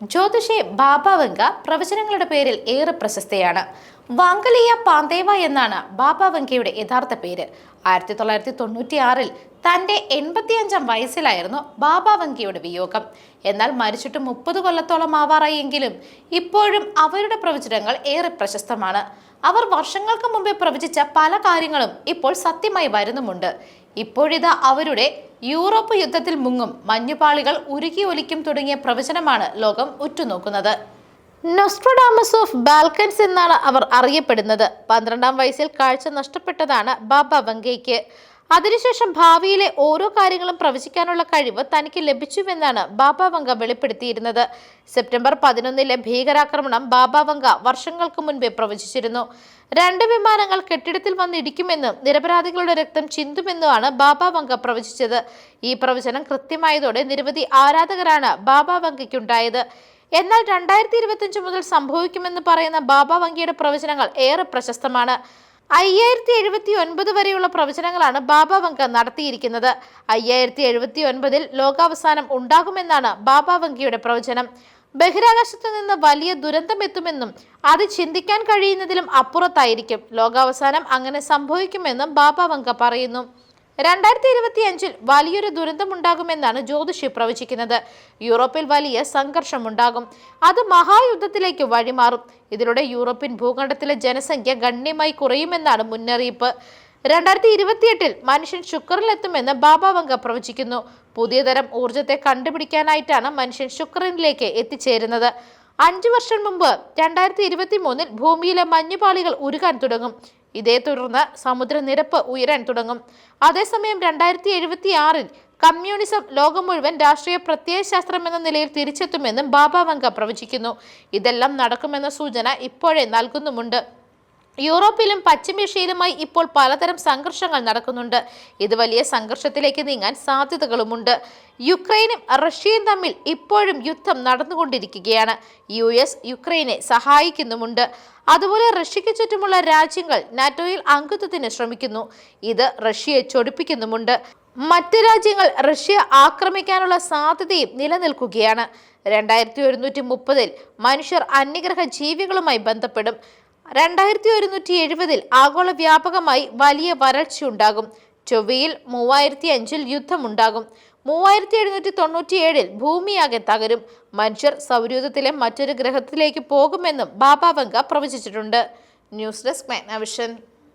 ജ്യോതിഷി ബാബ വെങ്ക പ്രവചനങ്ങളുടെ പേരിൽ ഏറെ പ്രശസ്തയാണ്. വാങ്കലിയ പാന്തേവ എന്നാണ് ബാബ വെങ്കയുടെ യഥാർത്ഥ പേര്. ആയിരത്തി തൊള്ളായിരത്തി തൊണ്ണൂറ്റി ആറിൽ തന്റെ എൺപത്തിയഞ്ചാം വയസ്സിലായിരുന്നു ബാബ വെങ്കയുടെ വിയോഗം. എന്നാൽ മരിച്ചിട്ട് മുപ്പത് കൊല്ലത്തോളം ആവാറായെങ്കിലും ഇപ്പോഴും അവരുടെ പ്രവചനങ്ങൾ ഏറെ പ്രശസ്തമാണ്. അവർ വർഷങ്ങൾക്ക് മുമ്പേ പ്രവചിച്ച പല കാര്യങ്ങളും ഇപ്പോൾ സത്യമായി വരുന്നുമുണ്ട്. ഇപ്പോഴിതാ അവരുടെ യൂറോപ്പ് യുദ്ധത്തിൽ മുങ്ങും മഞ്ഞുപാളികൾ ഉരുകി ഒലിക്കും തുടങ്ങിയ പ്രവചനമാണ് ലോകം ഉറ്റുനോക്കുന്നത്. നൊസ്ട്രോഡാമസ് ഓഫ് ബാൽക്കൻസ് എന്നാണ് അവർ അറിയപ്പെടുന്നത്. പന്ത്രണ്ടാം വയസ്സിൽ കാഴ്ച നഷ്ടപ്പെട്ടതാണ് ബാബ വങ്കയ്ക്ക് അതിനുശേഷം ഭാവിയിലെ ഓരോ കാര്യങ്ങളും പ്രവചിക്കാനുള്ള കഴിവ് തനിക്ക് ലഭിച്ചുവെന്നാണ് ബാബ വങ്ക വെളിപ്പെടുത്തിയിരുന്നത്. സെപ്റ്റംബർ പതിനൊന്നിലെ ഭീകരാക്രമണം ബാബ വങ്ക വർഷങ്ങൾക്ക് മുൻപേ പ്രവചിച്ചിരുന്നു. രണ്ട് വിമാനങ്ങൾ കെട്ടിടത്തിൽ വന്നിടിക്കുമെന്നും നിരപരാധികളുടെ രക്തം ചിന്തുമെന്നുമാണ് ബാബ വങ്ക പ്രവചിച്ചത്. ഈ പ്രവചനം കൃത്യമായതോടെ നിരവധി ആരാധകരാണ് ബാബ വങ്കയ്ക്കുണ്ടായത് എന്നാൽ രണ്ടായിരത്തി ഇരുപത്തിയഞ്ച് മുതൽ സംഭവിക്കുമെന്ന് പറയുന്ന ബാബ വങ്കിയുടെ പ്രവചനങ്ങൾ ഏറെ പ്രശസ്തമാണ്. അയ്യായിരത്തി എഴുപത്തി ഒൻപത് വരെയുള്ള പ്രവചനങ്ങളാണ് ബാബ വങ്ക നടത്തിയിരിക്കുന്നത്. അയ്യായിരത്തി എഴുപത്തി ഒൻപതിൽ ലോകാവസാനം ഉണ്ടാകുമെന്നാണ് ബാബ വങ്കിയുടെ പ്രവചനം. ബഹിരാകാശത്ത് നിന്ന് വലിയ ദുരന്തം എത്തുമെന്നും അത് ചിന്തിക്കാൻ കഴിയുന്നതിലും അപ്പുറത്തായിരിക്കും. ലോകാവസാനം അങ്ങനെ സംഭവിക്കുമെന്നും ബാബ വങ്ക പറയുന്നു. രണ്ടായിരത്തി ഇരുപത്തി അഞ്ചിൽ വലിയൊരു ദുരന്തമുണ്ടാകുമെന്നാണ് ജ്യോതിഷി പ്രവചിക്കുന്നത്. യൂറോപ്പിൽ വലിയ സംഘർഷമുണ്ടാകും. അത് മഹായുദ്ധത്തിലേക്ക് വഴിമാറും. ഇതിലൂടെ യൂറോപ്യൻ ഭൂഖണ്ഡത്തിലെ ജനസംഖ്യ ഗണ്യമായി കുറയുമെന്നാണ് മുന്നറിയിപ്പ്. രണ്ടായിരത്തി ഇരുപത്തിയെട്ടിൽ മനുഷ്യൻ ശുക്രനിലെത്തുമെന്ന് ബാബാവങ്ക പ്രവചിക്കുന്നു. പുതിയ തരം ഊർജത്തെ കണ്ടുപിടിക്കാനായിട്ടാണ് മനുഷ്യൻ ശുക്രനിലേക്ക് എത്തിച്ചേരുന്നത്. അഞ്ചു വർഷം മുമ്പ് രണ്ടായിരത്തി ഇരുപത്തി മൂന്നിൽ ഭൂമിയിലെ മഞ്ഞുപാളികൾ ഉരുകാൻ തുടങ്ങും. ഇതേ തുടർന്ന് സമുദ്രനിരപ്പ് ഉയരാൻ തുടങ്ങും. അതേസമയം രണ്ടായിരത്തി എഴുപത്തി ആറിൽ കമ്മ്യൂണിസം ലോകം മുഴുവൻ രാഷ്ട്രീയ പ്രത്യയശാസ്ത്രം എന്ന നിലയിൽ തിരിച്ചെത്തുമെന്നും ബാബ വങ്ക പ്രവചിക്കുന്നു. ഇതെല്ലാം നടക്കുമെന്ന സൂചന ഇപ്പോഴേ നൽകുന്നുമുണ്ട്. യൂറോപ്പിലും പശ്ചിമേഷ്യയിലുമായി ഇപ്പോൾ പലതരം സംഘർഷങ്ങൾ നടക്കുന്നുണ്ട്. ഇത് വലിയ സംഘർഷത്തിലേക്ക് നീങ്ങാൻ സാധ്യതകളുമുണ്ട്. യുക്രൈനും റഷ്യയും തമ്മിൽ ഇപ്പോഴും യുദ്ധം നടന്നുകൊണ്ടിരിക്കുകയാണ്. യു എസ് യുക്രൈനെ സഹായിക്കുന്നുമുണ്ട്. അതുപോലെ റഷ്യയ്ക്ക് ചുറ്റുമുള്ള രാജ്യങ്ങൾ നാറ്റോയിൽ അംഗത്വത്തിന് ശ്രമിക്കുന്നു. ഇത് റഷ്യയെ ചൊടിപ്പിക്കുന്നുമുണ്ട്. മറ്റ് രാജ്യങ്ങൾ റഷ്യ ആക്രമിക്കാനുള്ള സാധ്യതയും നിലനിൽക്കുകയാണ്. രണ്ടായിരത്തി ഒരുന്നൂറ്റി മുപ്പതിൽ മനുഷ്യർ അന്യഗ്രഹ ജീവികളുമായി ബന്ധപ്പെടും. രണ്ടായിരത്തി ഒരുന്നൂറ്റി എഴുപതിൽ ആഗോള വ്യാപകമായി വലിയ വരൾച്ചയുണ്ടാകും. ചൊവ്വയിൽ മൂവായിരത്തി അഞ്ചിൽ യുദ്ധമുണ്ടാകും. മൂവായിരത്തി എഴുന്നൂറ്റി തൊണ്ണൂറ്റിയേഴിൽ ഭൂമിയാകെ തകരും. മനുഷ്യർ സൗരയൂഥത്തിലെ മറ്റൊരു ഗ്രഹത്തിലേക്ക് പോകുമെന്നും Baba Vanga പ്രവചിച്ചിട്ടുണ്ട്. News desk Magnavision